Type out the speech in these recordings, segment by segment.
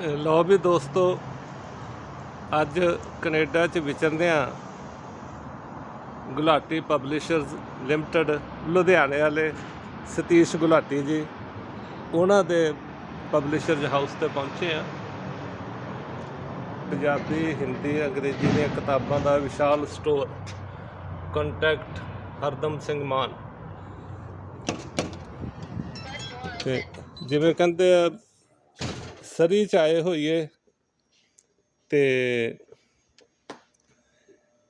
ਲਓ ਵੀ ਦੋਸਤੋ, ਅੱਜ ਕੈਨੇਡਾ ਚ ਵਿਚਰਦਿਆਂ ਗੁਲਾਟੀ ਪਬਲਿਸ਼ਰਜ਼ ਲਿਮਟਿਡ, ਲੁਧਿਆਣੇ ਵਾਲੇ ਸਤੀਸ਼ ਗੁਲਾਟੀ ਜੀ। ਉਹਨਾਂ ਦੇ ਪਬਲਿਸ਼ਰਜ਼ ਹਾਊਸ ਤੇ ਪਹੁੰਚੇ ਆ ਪੰਜਾਬੀ, ਹਿੰਦੀ, ਅੰਗਰੇਜ਼ੀ ਦੀਆਂ ਕਿਤਾਬਾਂ ਦਾ ਵਿਸ਼ਾਲ ਸਟੋਰ। ਕੰਟੈਕਟ ਹਰਦਮ ਸਿੰਘ ਮਾਨ। ਤੇ ਜਿਵੇਂ ਕਹਿੰਦੇ ਆ ਸਰੀ ਚ ਆਏ ਹੋਈਏ ਤੇ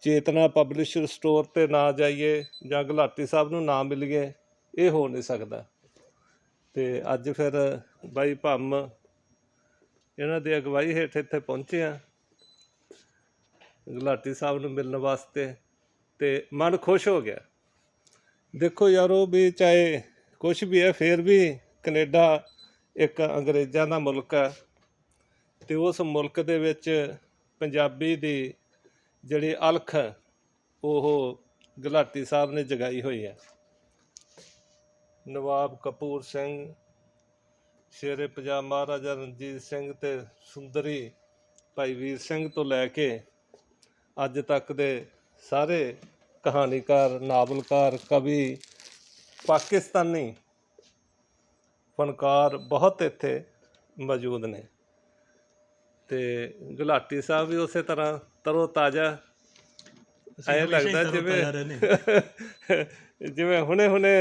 ਚੇਤਨਾ ਪਬਲਿਸ਼ਰ ਸਟੋਰ ਤੇ ਨਾ ਜਾਈਏ ਜਾਂ ਗੁਲਾਟੀ ਸਾਹਿਬ ਨੂੰ ਨਾ ਮਿਲੀਏ, ਇਹ ਹੋ ਨਹੀਂ ਸਕਦਾ। ਤੇ ਅੱਜ ਫਿਰ ਬਾਈ ਭੰਮ ਇਹਨਾਂ ਦੀ ਅਗਵਾਈ ਹੇਠ ਇੱਥੇ ਪਹੁੰਚੇ ਆ ਗੁਲਾਟੀ ਸਾਹਿਬ ਨੂੰ ਮਿਲਣ ਵਾਸਤੇ ਤੇ ਮਨ ਖੁਸ਼ ਹੋ ਗਿਆ। ਦੇਖੋ ਯਾਰੋ ਵੀ ਚਾਹੇ ਕੁਝ ਵੀ ਹੈ, ਫੇਰ ਵੀ ਕੈਨੇਡਾ ਇੱਕ ਅੰਗਰੇਜ਼ਾਂ ਦਾ ਮੁਲਕ ਹੈ। ਤੇ ਉਸ ਮੁਲਕ ਦੇ ਵਿੱਚ ਪੰਜਾਬੀ ਦੀ ਜਿਹੜੀ ਅਲਖ ਉਹ ਗੁਲਾਟੀ ਸਾਹਿਬ ਨੇ ਜਗਾਈ ਹੋਈ ਹੈ। ਨਵਾਬ ਕਪੂਰ ਸਿੰਘ, ਸ਼ੇਰੇ ਪੰਜਾਬ ਮਹਾਰਾਜਾ ਰਣਜੀਤ ਸਿੰਘ ਤੇ ਸੁੰਦਰੀ ਭਾਈ ਵੀਰ ਸਿੰਘ ਤੋਂ ਲੈ ਕੇ ਅੱਜ ਤੱਕ ਦੇ ਸਾਰੇ ਕਹਾਣੀਕਾਰ, ਨਾਵਲਕਾਰ, ਕਵੀ, ਪਾਕਿਸਤਾਨੀ ਫਨਕਾਰ ਬਹੁਤ ਇੱਥੇ ਮੌਜੂਦ ਨੇ। ਤੇ ਗੁਲਾਟੀ ਸਾਹਿਬ ਵੀ ਉਸੇ ਤਰ੍ਹਾਂ ਤਰੋ ਤਾਜ਼ਾ। ਐ ਲੱਗਦਾ ਜਿਵੇਂ ਜਿਵੇਂ ਹੁਣੇ ਹੁਣੇ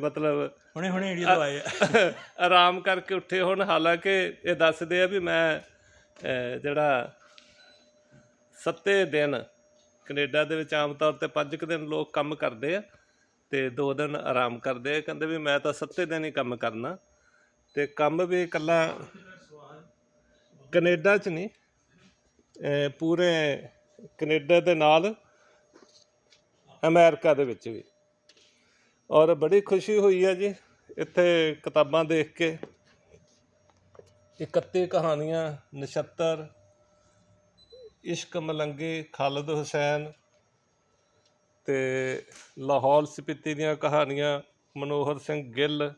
ਮਤਲਬ ਹੁਣੇ ਹੁਣੇ ਇੰਡੀਆ ਤੋਂ ਆਏ ਆ। ਆਰਾਮ ਕਰਕੇ ਉੱਠੇ ਹੁਣ। ਹਾਲਾਂਕਿ ਇਹ ਦੱਸਦੇ ਆ ਵੀ ਮੈਂ ਜਿਹੜਾ ਸੱਤੇ ਦਿਨ ਕੈਨੇਡਾ ਦੇ ਵਿੱਚ ਆਮ ਤੌਰ ਤੇ ਪੰਜ ਕੁ ਦਿਨ ਲੋਕ ਕੰਮ ਕਰਦੇ ਆ ਤੇ ਦੋ ਦਿਨ ਆਰਾਮ ਕਰਦੇ ਆ। ਕਹਿੰਦੇ ਵੀ ਮੈਂ ਤਾਂ ਸੱਤੇ ਦਿਨ ਹੀ ਕੰਮ ਕਰਨਾ। ਤੇ ਕੰਮ ਵੀ ਇਕੱਲਾ ਕੈਨੇਡਾ 'ਚ ਨਹੀਂ ਪੂਰੇ ਕੈਨੇਡਾ ਦੇ ਨਾਲ, ਅਮਰੀਕਾ ਦੇ ਵਿੱਚ ਵੀ। ਔਰ ਬੜੀ ਖੁਸ਼ੀ ਹੋਈ ਹੈ ਜੀ ਇੱਥੇ ਕਿਤਾਬਾਂ ਦੇਖ ਕੇ। 31 ਕਹਾਣੀਆਂ, ਨਛੱਤਰ, ਇਸ਼ਕ ਮਲੰਗੇ, ਖਾਲਦ ਹੁਸੈਨ ਤੇ ਲਾਹੌਰ ਸਪੀਤੀ ਦੀਆਂ ਕਹਾਣੀਆਂ, ਮਨੋਹਰ ਸਿੰਘ ਗਿੱਲ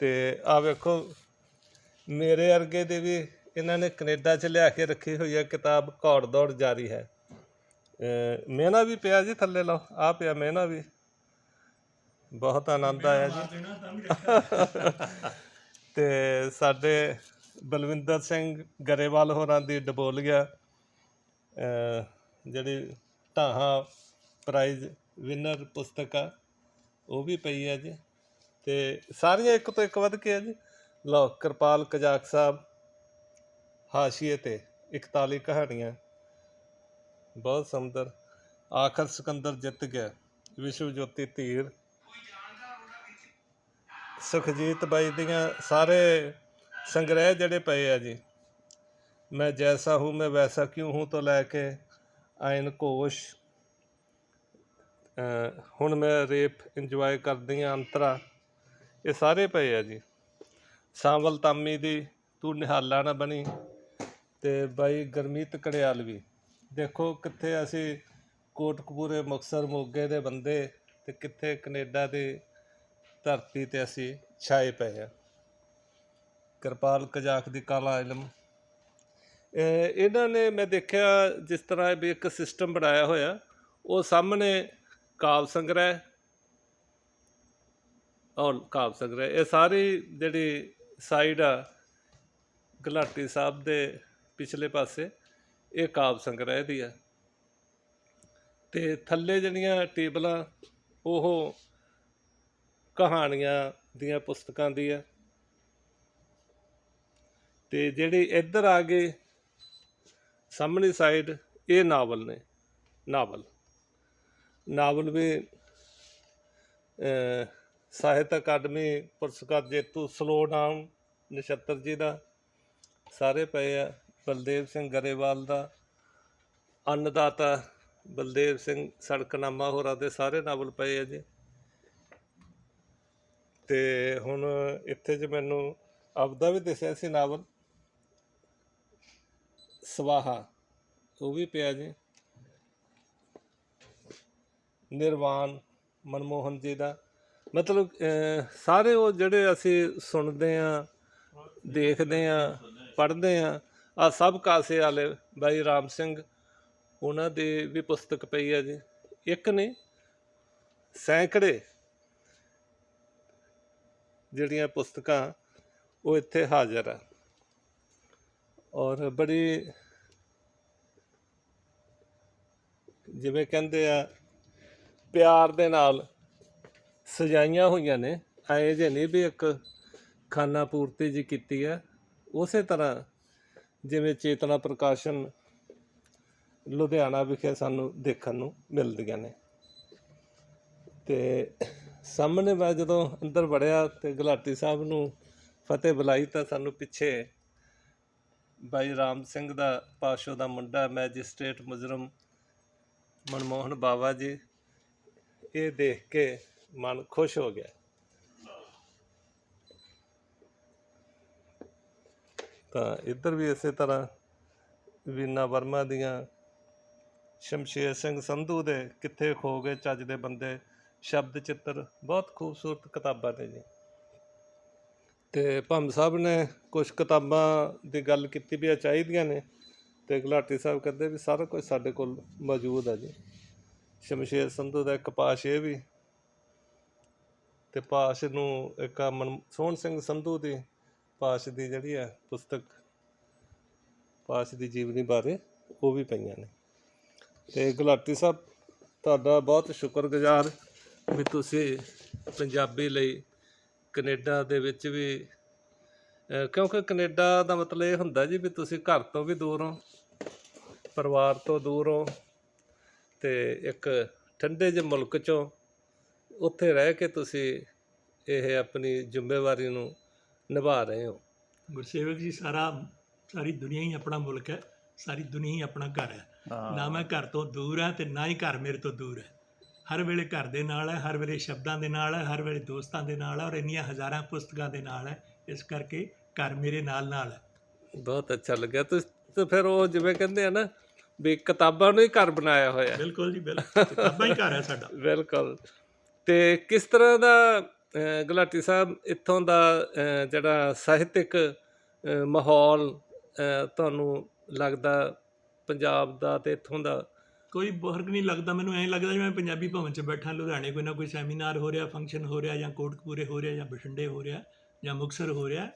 ਤੇ ਆ ਵੇਖੋ ਮੇਰੇ ਵਰਗੇ ਦੇ ਵੀ ਇਹਨਾਂ ਨੇ ਕੈਨੇਡਾ 'ਚ ਲਿਆ ਕੇ ਰੱਖੀ ਹੋਈ ਹੈ ਕਿਤਾਬ ਘੌੜ ਦੌੜ ਜਾਰੀ ਹੈ। ਅਹ ਵੀ ਪਿਆ ਜੀ ਥੱਲੇ, ਲਓ ਆ ਪਿਆ ਮਿਹਨਾ ਵੀ। ਬਹੁਤ ਆਨੰਦ ਆਇਆ ਜੀ। ਤੇ ਸਾਡੇ ਬਲਵਿੰਦਰ ਸਿੰਘ ਗਰੇਵਾਲ ਹੋਰਾਂ ਦੀ ਡਬੋਲੀਆ, ਅਹ ਜਿਹੜੀ ਢਾਹਾਂ ਪ੍ਰਾਈਜ਼ ਵਿਨਰ ਪੁਸਤਕ ਆ, ਉਹ ਵੀ ਪਈ ਹੈ ਜੀ। ਤੇ ਸਾਰੀਆਂ ਇੱਕ ਤੋਂ ਇੱਕ ਵੱਧ ਕੇ ਆ ਜੀ। ਲਓ, ਕਿਰਪਾਲ ਕਜਾਕ ਸਾਹਿਬ, ਹਾਸ਼ੀਏ ਤੇ 41 ਕਹਾਣੀਆਂ। ਬਹੁਤ ਸੁੰਦਰ। ਆਖਰ ਸਿਕੰਦਰ ਜਿੱਤ ਗਿਆ। ਵਿਸ਼ਵ ਜੋਤੀ ਧੀਰ। ਸੁਖਜੀਤ ਬਾਈ ਦੀਆਂ ਸਾਰੇ ਸੰਗ੍ਰਹਿ ਜਿਹੜੇ ਪਏ ਆ ਜੀ। ਮੈਂ ਜੈਸਾ ਹੂੰ, ਮੈਂ ਵੈਸਾ ਕਿਉਂ ਹੂੰ ਤੋਂ ਲੈ ਕੇ ਆਇਨ ਕੋਸ਼ ਹੁਣ ਮੈਂ ਰੇਪ ਇੰਜੋਏ ਕਰਦੀ ਆਂ, ਅੰਤਰਾ। ਇਹ ਸਾਰੇ ਪਏ ਆ ਜੀ। ਸਾਂਵਲ ਤਾਮੀ ਦੀ ਤੂੰ ਨਿਹਾਲਾ ਨਾ ਬਣੀ ਤੇ ਬਾਈ ਗਰਮੀਤ ਕੜਿਆਲਵੀ। ਦੇਖੋ ਕਿੱਥੇ ਅਸੀਂ ਕੋਟਕਪੂਰੇ ਮੁਕਸਰ ਮੋਗੇ ਦੇ ਬੰਦੇ ਤੇ ਕਿੱਥੇ ਕੈਨੇਡਾ ਦੀ ਧਰਤੀ ਤੇ ਅਸੀਂ ਛਾਏ ਪਏ ਆ। ਕਿਰਪਾਲ ਕਜਾਕ ਦੀ ਕਾਲਾ ਇਲਮ। ਇਹਨਾਂ ਨੇ ਮੈਂ ਦੇਖਿਆ ਜਿਸ ਤਰ੍ਹਾਂ ਇਹ ਵੀ ਇੱਕ ਸਿਸਟਮ ਬਣਾਇਆ ਹੋਇਆ, ਉਹ ਸਾਹਮਣੇ ਕਾਵ ਸੰਗ੍ਰਹਿ ਔਰ ਕਾਵ ਸੰਗ੍ਰਹਿ, ਇਹ ਸਾਰੀ ਜਿਹੜੀ ਸਾਈਡ ਆ ਗੁਲਾਟੀ ਸਾਹਿਬ ਦੇ ਪਿਛਲੇ ਪਾਸੇ, ਇਹ ਕਾਵ ਸੰਗ੍ਰਹਿ ਦੀ ਆ। ਤੇ ਥੱਲੇ ਜਿਹੜੀਆਂ ਟੇਬਲਾਂ, ਉਹ ਕਹਾਣੀਆਂ ਦੀਆਂ ਪੁਸਤਕਾਂ ਦੀ ਆ। ਤੇ ਜਿਹੜੀ ਇੱਧਰ ਆ ਗਏ ਸਾਹਮਣੇ ਸਾਈਡ, ਇਹ ਨਾਵਲ ਨੇ, ਨਾਵਲ। ਨਾਵਲ ਵੀ ਸਾਹਿਤ ਅਕਾਦਮੀ ਪੁਰਸਕਾਰ ਜੇਤੂ ਸਲੋ ਡਾਊਨ ਨਛੱਤਰ ਜੀ ਦਾ, ਸਾਰੇ ਪਏ ਆ, ਬਲਦੇਵ ਸਿੰਘ ਗਰੇਵਾਲ ਦਾ, ਅੰਨਦਾਤਾ ਬਲਦੇਵ ਸਿੰਘ ਸੜਕਨਾਮਾ ਹੋਰਾਂ ਦੇ ਸਾਰੇ ਨਾਵਲ ਪਏ ਆ ਜੀ। ਤੇ ਹੁਣ ਇੱਥੇ ਜੇ ਮੈਨੂੰ ਆਪਦਾ ਵੀ ਦੱਸਿਆ ਸੀ ਨਾਵਲ, ਸਵਾਹਾ, ਉਹ ਵੀ ਪਿਆ ਜੀ। ਨਿਰਵਾਣ ਮਨਮੋਹਨ ਜੀ ਦਾ, ਮਤਲਬ ਸਾਰੇ ਉਹ ਜਿਹੜੇ ਅਸੀਂ ਸੁਣਦੇ ਆ ਦੇਖਦੇ ਆ, ਪੜ੍ਹਦੇ ਆ। ਆ ਸਭ ਕਾਸੇ ਵਾਲੇ ਬਾਈ ਰਾਮ ਸਿੰਘ, ਉਹਨਾਂ ਦੀ ਵੀ ਪੁਸਤਕ ਪਈ ਆ ਜੀ। ਇੱਕ ਨੇ ਸੈਂਕੜੇ ਜਿਹੜੀਆਂ ਪੁਸਤਕਾਂ, ਉਹ ਇੱਥੇ ਹਾਜ਼ਰ ਆ। ਔਰ ਬੜੀ ਜਿਵੇਂ ਕਹਿੰਦੇ ਆ, ਪਿਆਰ ਦੇ ਨਾਲ ਸਜਾਈਆਂ ਹੋਈਆਂ ਨੇ। ਐ ਜੇ ਨਹੀਂ ਵੀ ਇੱਕ ਖਾਨਾ ਪੂਰਤੀ ਜੀ ਕੀਤੀ ਹੈ। ਉਸੇ ਤਰ੍ਹਾਂ ਜਿਵੇਂ ਚੇਤਨਾ ਪ੍ਰਕਾਸ਼ਨ ਲੁਧਿਆਣਾ ਵਿਖੇ ਸਾਨੂੰ ਦੇਖਣ ਨੂੰ ਮਿਲਦੀਆਂ ਨੇ। ਤੇ ਸਾਹਮਣੇ ਮੈਂ ਜਦੋਂ ਅੰਦਰ ਵੜਿਆ ਤੇ ਗੁਲਾਟੀ ਸਾਹਿਬ ਨੂੰ ਫਤਿਹ ਬੁਲਾਈ ਤਾਂ ਸਾਨੂੰ ਪਿੱਛੇ ਬਾਈ ਰਾਮ ਸਿੰਘ ਦਾ ਪਾਸ਼ੋ ਦਾ ਮੁੰਡਾ ਮੈਜਿਸਟ੍ਰੇਟ ਮੁਜਰਮ ਮਨਮੋਹਨ ਬਾਵਾ ਜੀ, ਇਹ ਦੇਖ ਕੇ ਮਨ ਖੁਸ਼ ਹੋ ਗਿਆ। ਤਾਂ ਇੱਧਰ ਵੀ ਇਸੇ ਤਰ੍ਹਾਂ ਵੀਨਾ ਵਰਮਾ ਦੀਆਂ, ਸ਼ਮਸ਼ੇਰ ਸਿੰਘ ਸੰਧੂ ਦੇ ਕਿੱਥੇ ਖੋ ਗਏ ਚੱਜ ਦੇ ਬੰਦੇ, ਸ਼ਬਦ ਚਿੱਤਰ, ਬਹੁਤ ਖੂਬਸੂਰਤ ਕਿਤਾਬਾਂ ਨੇ ਜੀ। ਤੇ ਭੰਮ ਸਾਹਿਬ ਨੇ ਕੁਝ ਕਿਤਾਬਾਂ ਦੀ ਗੱਲ ਕੀਤੀ ਵੀ ਆ ਚਾਹੀਦੀਆਂ ਨੇ, ਤੇ ਗੁਲਾਟੀ ਸਾਹਿਬ ਕਹਿੰਦੇ ਵੀ ਸਾਰਾ ਕੁਝ ਸਾਡੇ ਕੋਲ ਮੌਜੂਦ ਆ ਜੀ। ਸ਼ਮਸ਼ੇਰ ਸੰਧੂ ਦਾ ਇੱਕ ਪਾਸ਼ ਇਹ ਵੀ, ਤੇ ਪਾਸ਼ ਨੂੰ ਇੱਕ ਮਨ ਸੋਹਣ ਸਿੰਘ ਸੰਧੂ ਦੀ ਪਾਸ਼ ਦੀ ਜਿਹੜੀ ਹੈ ਪੁਸਤਕ, ਪਾਸ਼ ਦੀ ਜੀਵਨੀ ਬਾਰੇ ਉਹ ਵੀ ਪਈਆਂ ਨੇ। ਤੇ ਗੁਲਾਟੀ ਸਾਹਿਬ, ਤੁਹਾਡਾ ਬਹੁਤ ਸ਼ੁਕਰਗੁਜ਼ਾਰ ਵੀ ਤੁਸੀਂ ਪੰਜਾਬੀ ਲਈ ਕੈਨੇਡਾ ਦੇ ਵਿੱਚ ਵੀ ਕਿਉਂਕਿ ਕੈਨੇਡਾ ਦਾ ਮਤਲਬ ਇਹ ਹੁੰਦਾ ਜੀ ਵੀ ਤੁਸੀਂ ਘਰ ਤੋਂ ਵੀ ਦੂਰ ਹੋ, ਪਰਿਵਾਰ ਤੋਂ ਦੂਰ ਹੋ ਤੇ ਇੱਕ ਠੰਡੇ ਜਿਹੇ ਮੁਲਕ ਚੋਂ ਉੱਥੇ ਰਹਿ ਕੇ ਤੁਸੀਂ ਇਹ ਆਪਣੀ ਜ਼ਿੰਮੇਵਾਰੀ ਨੂੰ ਨਿਭਾ ਰਹੇ ਹੋ। ਗੁਰਸੇਵਕ ਜੀ ਸਾਰਾ ਸਾਰੀ ਦੁਨੀਆ ਹੀ ਆਪਣਾ ਮੁਲਕ ਹੈ ਸਾਰੀ ਦੁਨੀਆ ਹੀ ਆਪਣਾ ਘਰ ਹੈ। ਨਾ ਮੈਂ ਘਰ ਤੋਂ ਦੂਰ ਹਾਂ ਤੇ ਨਾ ਹੀ ਘਰ ਮੇਰੇ ਤੋਂ ਦੂਰ ਹੈ। ਹਰ ਵੇਲੇ ਘਰ ਦੇ ਨਾਲ ਹੈ ਹਰ ਵੇਲੇ ਸ਼ਬਦਾਂ ਦੇ ਨਾਲ ਹੈ ਹਰ ਵੇਲੇ ਦੋਸਤਾਂ ਦੇ ਨਾਲ ਹੈ ਔਰ ਇੰਨੀਆਂ ਹਜ਼ਾਰਾਂ ਪੁਸਤਕਾਂ ਦੇ ਨਾਲ ਹੈ ਇਸ ਕਰਕੇ ਘਰ ਮੇਰੇ ਨਾਲ ਨਾਲ ਹੈ। ਬਹੁਤ ਅੱਛਾ ਲੱਗਿਆ। ਤੁਸੀਂ ਤਾਂ ਫਿਰ ਉਹ ਜਿਵੇਂ ਕਹਿੰਦੇ ਆ ਨਾ ਵੀ ਕਿਤਾਬਾਂ ਨੂੰ ਹੀ ਘਰ ਬਣਾਇਆ ਹੋਇਆ ਬਿਲਕੁਲ ਜੀ ਬਿਲਕੁਲ। ਕਿਤਾਬਾਂ ਹੀ ਘਰ ਹੈ ਸਾਡਾ। ਬਿਲਕੁਲ। ਤੇ ਕਿਸ ਤਰ੍ਹਾਂ ਦਾ ਗੁਲਾਟੀ ਸਾਹਿਬ ਇੱਥੋਂ ਦਾ ਜਿਹੜਾ ਸਾਹਿਤਿਕ ਮਾਹੌਲ ਤੁਹਾਨੂੰ ਲੱਗਦਾ ਪੰਜਾਬ ਦਾ ਤੇ ਇੱਥੋਂ ਦਾ? ਕੋਈ ਫ਼ਰਕ ਨਹੀਂ ਲੱਗਦਾ ਮੈਨੂੰ ਐਂ ਲੱਗਦਾ ਜਿਵੇਂ ਮੈਂ ਪੰਜਾਬੀ ਭਵਨ 'ਚ ਬੈਠਾ ਲੁਧਿਆਣੇ ਕੋਈ ਨਾ ਕੋਈ ਸੈਮੀਨਾਰ ਹੋ ਰਿਹਾ ਫੰਕਸ਼ਨ ਹੋ ਰਿਹਾ ਜਾਂ ਕੋਟਕਪੂਰੇ ਹੋ ਰਿਹਾ ਜਾਂ ਬਠਿੰਡੇ ਹੋ ਰਿਹਾ ਜਾਂ ਮੁਕਤਸਰ ਹੋ ਰਿਹਾ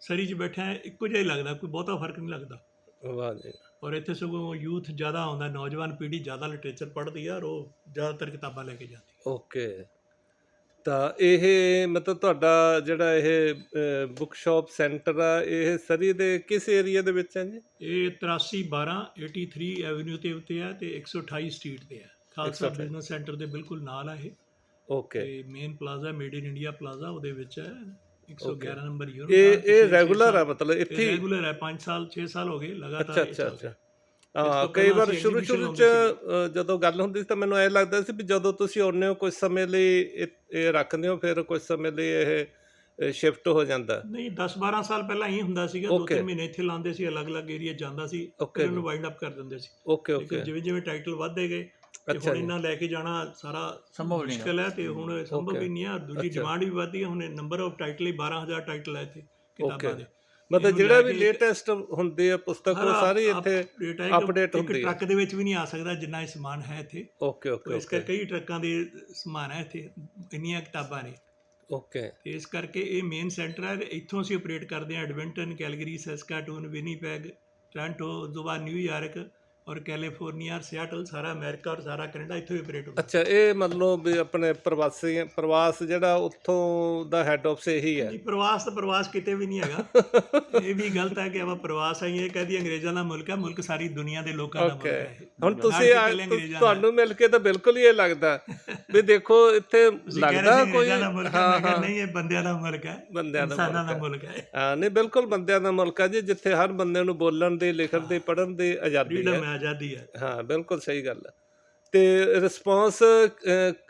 ਸਰੀ 'ਚ ਬੈਠਾ ਇੱਕੋ ਜਿਹਾ ਹੀ ਲੱਗਦਾ ਕੋਈ ਬਹੁਤਾ ਫ਼ਰਕ ਨਹੀਂ ਲੱਗਦਾ। ਵਾਹ ਜੀ। ਔਰ ਇੱਥੇ ਸਗੋਂ ਯੂਥ ਜ਼ਿਆਦਾ ਆਉਂਦਾ ਨੌਜਵਾਨ ਪੀੜ੍ਹੀ ਜ਼ਿਆਦਾ ਲਿਟਰੇਚਰ ਪੜ੍ਹਦੀ ਆ ਔਰ ਉਹ ਜ਼ਿਆਦਾਤਰ ਕਿਤਾਬਾਂ ਲੈ ਕੇ ਜਾਂਦੀ। ਓਕੇ। ਤਾਂ ਇਹ ਮਤਲਬ ਤੁਹਾਡਾ ਜਿਹੜਾ ਇਹ ਬੁੱਕ ਸ਼ਾਪ ਸੈਂਟਰ ਆ ਇਹ ਸਰੀ ਦੇ ਕਿਸ ਏਰੀਆ ਦੇ ਵਿੱਚ ਹੈ ਜੀ? ਇਹ 8312 83 ਐਵਨਿਊ ਤੇ ਉੱਤੇ ਆ ਤੇ 128 ਸਟਰੀਟ ਤੇ ਆ ਖਾਲਸਾ ਬਿਜ਼ਨਸ ਸੈਂਟਰ ਦੇ ਬਿਲਕੁਲ ਨਾਲ ਆ ਇਹ। ਓਕੇ ਤੇ main plaza made in India plaza ਉਹਦੇ ਵਿੱਚ ਹੈ। 111 ਨੰਬਰ ਯੂਰੋ ਇਹ ਇਹ ਰੈਗੂਲਰ ਆ ਮਤਲਬ ਇੱਥੇ? ਰੈਗੂਲਰ ਹੈ 5 ਸਾਲ 6 ਸਾਲ ਹੋ ਗਏ ਲਗਾਤਾਰ ਅੱਛਾ ਅੱਛਾ। ਹਾਂ ਕਈ ਵਾਰ ਸ਼ੁਰੂ ਸ਼ੁਰੂ ਚ ਅ, ਜਦੋਂ ਗੱਲ ਹੁੰਦੀ ਸੀ ਤਾਂ ਮੈਨੂੰ ਐ ਲੱਗਦਾ ਸੀ ਵੀ ਜਦੋਂ ਤੁਸੀਂ ਆਉਂਦੇ ਹੋ ਕੁਝ ਸਮੇਂ ਲਈ ਇਹ ਇਹ ਰੱਖਦੇ ਹੋ ਫਿਰ ਕੁਝ ਸਮੇਂ ਲਈ ਇਹ ਸ਼ਿਫਟ ਹੋ ਜਾਂਦਾ। ਨਹੀਂ 10 12 ਸਾਲ ਪਹਿਲਾਂ ਹੀ ਹੁੰਦਾ ਸੀਗਾ। ਦੋ Okay. ਤਿੰਨ ਮਹੀਨੇ ਇੱਥੇ ਲਾਉਂਦੇ ਸੀ ਅਲੱਗ-ਅਲੱਗ ਏਰੀਆ ਜਾਂਦਾ ਸੀ। Okay ਫਿਰ ਉਹਨੂੰ ਵਾਈਂਡ ਅਪ ਕਰ ਦਿੰਦੇ ਸੀ। ਓਕੇ ਲੇਕਿਨ ਓਕੇ ਜਿਵੇਂ ਜਿਵੇਂ ਟਾਈਟਲ ਵੱਧਦੇ ਗਏ ਤੇ ਅੱਛਾ ਹੁਣ ਜੀ। ਇਹਨਾਂ ਲੈ ਕੇ ਜਾਣਾ ਸਾਰਾ ਸੰਭਵ ਨਹੀਂ ਮੁਸ਼ਕਲ ਹੈ ਤੇ ਹੁਣ ਸੰਭਵ Okay. ਹੀ ਨਹੀਂ ਹੈ ਦੂਜੀ ਅੱਛਾ। ਡਿਮਾਂਡ ਵੀ ਵਧਦੀ ਹੈ। ਹੁਣ ਨੰਬਰ ਆਫ ਟਾਈਟਲ ਹੀ 12000 ਟਾਈਟਲ ਹੈ ਇੱਥੇ ਕਿਤਾਬਾਂ. ਦੇ। ਮਤਲਬ ਜਿਹੜਾ ਵੀ ਲੇਟੈਸਟ ਹੁੰਦੀ ਹੈ ਪੁਸਤਕ ਉਹ ਸਾਰਾ ਇੱਥੇ update ਹੁੰਦੀ ਇੱਕ ਹੈ। ਟਰੱਕ ਦੇ ਵਿੱਚ ਵੀ ਨਹੀਂ ਆ ਸਕਦਾ ਜਿੰਨਾ ਇਹ ਸਮਾਨ ਹੈ ਇੱਥੇ। ਓਕੇ ਓਕੇ ਇਸ ਕਰਕੇ ਕਈ ਟਰੱਕਾਂ ਦੇ ਸਮਾਨ ਹੈ ਇੱਥੇ ਇੰਨੀਆਂ ਕਿਤਾਬਾਂ ਨੇ। ਓਕੇ। ਤੇ ਇਸ ਕਰਕੇ ਇਹ ਮੇਨ ਸੈਂਟਰ ਹੈ ਤੇ ਇੱਥੋਂ ਅਸੀਂ ਆਪਰੇਟ ਕਰਦੇ ਹਾਂ Edmonton Calgary Saskatoon Winnipeg Toronto ਬਾਅਦ ਨਿਊਯਾਰਕ ਔਰ ਕੈਲੀਫੋਰਨੀਆ ਸਿਆਟਲ ਸਾਰਾ ਅਮਰੀਕਾ ਔਰ ਸਾਰਾ ਕੈਨੇਡਾ ਇੱਥੋਂ ਹੀ ਆਪਰੇਟ ਹੁੰਦਾ ਅੱਛਾ ਇਹ ਮਤਲਬ ਵੀ ਆਪਣੇ ਪ੍ਰਵਾਸੀ ਪ੍ਰਵਾਸ ਜਿਹੜਾ ਉੱਥੋਂ ਦਾ ਹੈੱਡ ਆਫਿਸ ਇਹੀ ਹੈ। ਜੀ ਪ੍ਰਵਾਸ ਤਾਂ ਪ੍ਰਵਾਸ ਕਿਤੇ ਵੀ ਨਹੀਂ ਹੈਗਾ। ਇਹ ਵੀ ਗਲਤ ਹੈ ਕਿ ਆਪਾਂ ਪ੍ਰਵਾਸ ਆਈਏ ਇਹ ਕਹਦੀ ਅੰਗਰੇਜ਼ਾਂ ਦਾ ਮੁਲਕ ਹੈ ਮੁਲਕ ਸਾਰੀ ਦੁਨੀਆ ਦੇ ਲੋਕਾਂ ਦਾ ਮੁਲਕ ਹੈ। ਹੁਣ ਤੁਸੀਂ। ਤੁਹਾਨੂੰ ਮਿਲ ਕੇ ਤਾਂ ਬਿਲਕੁਲ ਹੀ ਇਹ ਲੱਗਦਾ। ਵੀ ਦੇਖੋ ਇੱਥੇ ਲੱਗਦਾ ਕੋਈ ਹੈ ਹਾਂ ਹਾਂ। ਨਹੀਂ ਇਹ ਬੰਦਿਆਂ ਦਾ ਮੁਲਕ ਹੈ ਬੰਦਿਆਂ ਦਾ ਮੁਲਕ ਹੈ। ਹੈ। ਹਾਂ ਨਹੀਂ ਬਿਲਕੁਲ ਬੰਦਿਆਂ ਦਾ ਮੁਲਕ ਹੈ ਜੀ ਜਿੱਥੇ ਹਰ ਬੰਦੇ ਨੂੰ ਬੋਲਣ ਦੀ ਲਿਖਣ ਦੀ ਪੜ੍ਹਨ ਦੀ ਆਜ਼ਾਦੀ ਹੈ। ਹੈ ਆਜ਼ਾਦੀ ਹੈ। ਹਾਂ ਬਿਲਕੁਲ ਸਹੀ ਗੱਲ ਹੈ। ਤੇ ਰਿਸਪੌਂਸ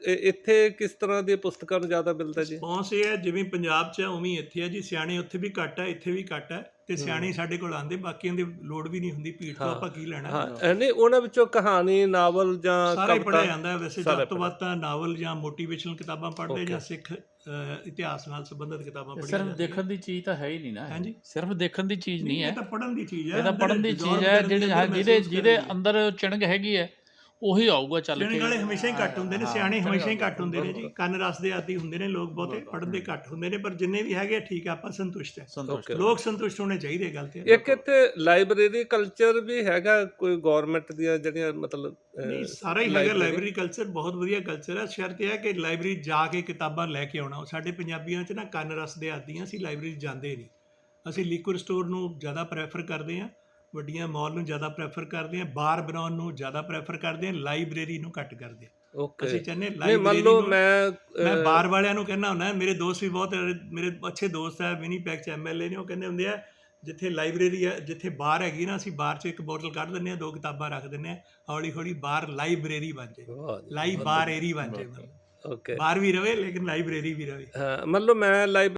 ਇੱਥੇ ਕਿਸ ਤਰ੍ਹਾਂ ਦੀਆਂ ਪੁਸਤਕਾਂ ਨੂੰ ਜ਼ਿਆਦਾ ਮਿਲਦਾ ਜੀ? ਰਿਸਪੌਂਸ ਇਹ ਹੈ ਜਿਵੇਂ ਪੰਜਾਬ 'ਚ ਹੈ ਉਵੇਂ ਇੱਥੇ ਹੈ ਜੀ। ਸਿਆਣੇ ਉੱਥੇ ਵੀ ਘੱਟ ਹੈ ਇੱਥੇ ਵੀ ਘੱਟ ਹੈ। ਤੇ ਸਿਆਣੇ ਸਾਡੇ ਕੋਲ ਆਂਦੇ ਬਾਕੀਆਂ ਦੀ ਲੋੜ ਵੀ ਨਹੀਂ ਹੁੰਦੀ ਭੀੜ ਤੋਂ। ਆਪਾਂ ਕੀ ਲੈਣਾ ਹਾਂ ਨਹੀਂ ਉਹਨਾਂ ਵਿੱਚੋਂ ਕਹਾਣੀ ਨਾਵਲ ਜਾਂ ਸਾਰਾ ਹੀ ਪੜਿਆ ਜਾਂਦਾ ਵੈਸੇ ਜਦ ਤੋਂ ਵੱਧ ਤਾਂ ਨਾਵਲ ਜਾਂ ਮੋਟੀਵੇਸ਼ਨਲ ਕਿਤਾਬਾਂ ਪੜ੍ਹਦੇ. ਜਾਂ ਸਿੱਖ ਇਤਿਹਾਸ ਨਾਲ ਸੰਬੰਧਿਤ ਕਿਤਾਬਾਂ ਇਹ ਪੜ੍ਹੀਆਂ ਸਿਰਫ। ਦੇਖਣ ਦੀ ਚੀਜ਼ ਤਾਂ ਹੈ ਹੀ ਨਹੀਂ ਨਾ ਇਹ। ਹਾਂਜੀ। ਸਿਰਫ ਦੇਖਣ ਦੀ ਚੀਜ਼ ਨਹੀਂ ਇਹ ਹੈ ਤਾਂ ਪੜਨ ਦੀ ਚੀਜ਼ ਹੈ ਇਹ ਤਾਂ ਪੜਨ ਦੀ ਚੀਜ਼ ਹੈ ਜਿਹੜੇ ਜਿਹਦੇ। ਅੰਦਰ ਚਿਣਗ ਹੈਗੀ ਹੈ ਉਹੀ ਆਊਗਾ ਚੱਲ ਕੇ। ਵਾਲੇ ਹਮੇਸ਼ਾ ਹੀ ਘੱਟ ਹੁੰਦੇ ਨੇ ਸਿਆਣੇ ਹਮੇਸ਼ਾ ਹੀ ਘੱਟ ਹੁੰਦੇ ਨੇ ਜੀ। ਕੰਨ ਰਸ ਦੇ ਆਦੀ ਹੁੰਦੇ ਨੇ ਲੋਕ ਬਹੁਤੇ ਪੜਨ ਦੇ ਘੱਟ ਹੁੰਦੇ ਨੇ ਪਰ ਜਿੰਨੇ ਵੀ ਹੈਗੇ ਆ, ਠੀਕ ਆ ਆਪਾਂ ਸੰਤੁਸ਼ਟ ਹੈ ਸੰਤੁਸ਼ਟ. ਲੋਕ ਸੰਤੁਸ਼ਟ ਹੋਣੇ ਚਾਹੀਦੇ ਇਹ ਗੱਲ ਤੇ। ਇੱਕ ਇੱਥੇ ਲਾਇਬ੍ਰੇਰੀ ਕਲਚਰ ਵੀ ਹੈਗਾ ਕੋਈ ਗਵਰਨਮੈਂਟ ਦੀਆਂ ਜਿਹੜੀਆਂ ਮਤਲਬ ਨਹੀਂ ਸਾਰਾ ਹੀ ਹੈਗਾ library- ਲਾਇਬ੍ਰੇਰੀ ਕਲਚਰ ਬਹੁਤ ਵਧੀਆ ਕਲਚਰ ਹੈ ਸ਼ਰਤ ਇਹ ਹੈ ਕਿ ਲਾਇਬ੍ਰੇਰੀ ਜਾ ਕੇ ਕਿਤਾਬਾਂ ਲੈ ਕੇ ਆਉਣਾ। ਸਾਡੇ ਪੰਜਾਬੀਆਂ 'ਚ ਨਾ ਕੰਨ ਰਸ ਦੇ ਆਦੀ ਹਾਂ ਅਸੀਂ ਲਾਇਬ੍ਰੇਰੀ ਜਾਂਦੇ ਨਹੀਂ। ਅਸੀਂ ਲਿਕੁਅਰ ਸਟੋਰ ਨੂੰ ਜ਼ਿਆਦਾ ਪ੍ਰੈਫਰ ਕਰਦੇ ਹਾਂ ਵੱਡੀਆਂ ਮਾਲ ਨੂੰ ਜ਼ਿਆਦਾ ਪ੍ਰੈਫਰ ਕਰਦੇ ਹਾਂ ਬਾਰ ਬਣਾਉਣ ਨੂੰ ਜ਼ਿਆਦਾ ਪ੍ਰੈਫਰ ਕਰਦੇ ਹਾਂ ਲਾਇਬ੍ਰੇਰੀ ਨੂੰ ਘੱਟ ਕਰਦੇ ਹਾਂ ਓਕੇ ਅਸੀਂ ਚਾਹੁੰਦੇ ਨਹੀਂ ਮੰਨ ਲਾਇਬ੍ਰੇਰੀ ਲਓ ਮੈਂ ਮੈਂ ਬਾਰ ਵਾਲਿਆਂ ਨੂੰ ਕਹਿੰਦਾ ਹੁੰਦਾ ਮੇਰੇ ਦੋਸਤ ਵੀ ਬਹੁਤ ਮੇਰੇ ਅੱਛੇ ਦੋਸਤ ਹੈ ਵਿਨੀਪੈਗ ਚ ਐਮਐਲਏ ਨੇ ਉਹ ਕਹਿੰਦੇ ਹੁੰਦੇ ਆ ਜਿੱਥੇ ਲਾਇਬ੍ਰੇਰੀ ਹੈ ਜਿੱਥੇ ਬਾਰ ਹੈਗੀ ਨਾ ਅਸੀਂ ਬਾਰ ਚ ਇੱਕ ਬੋਤਲ ਕੱਢ ਦਿੰਨੇ ਆ ਦੋ ਕਿਤਾਬਾਂ ਰੱਖ ਦਿੰਨੇ ਆ ਹੌਲੀ ਹੌਲੀ ਬਾਰ ਲਾਇਬ੍ਰੇਰੀ ਬਣ ਜੀ, ਲਾਈ ਬਾਰ ਏਰੀ ਬਣ ਜਾਏ। ਓਕੇ ਬਾਰ ਵੀ ਰਵੇ ਲੇਕਿਨ ਲਾਇਬ੍ਰੇਰੀ ਵੀ ਰਵੇ। ਹਾਂ ਮੰਨ ਲਓ ਮੈਂ ਲਾਇਬ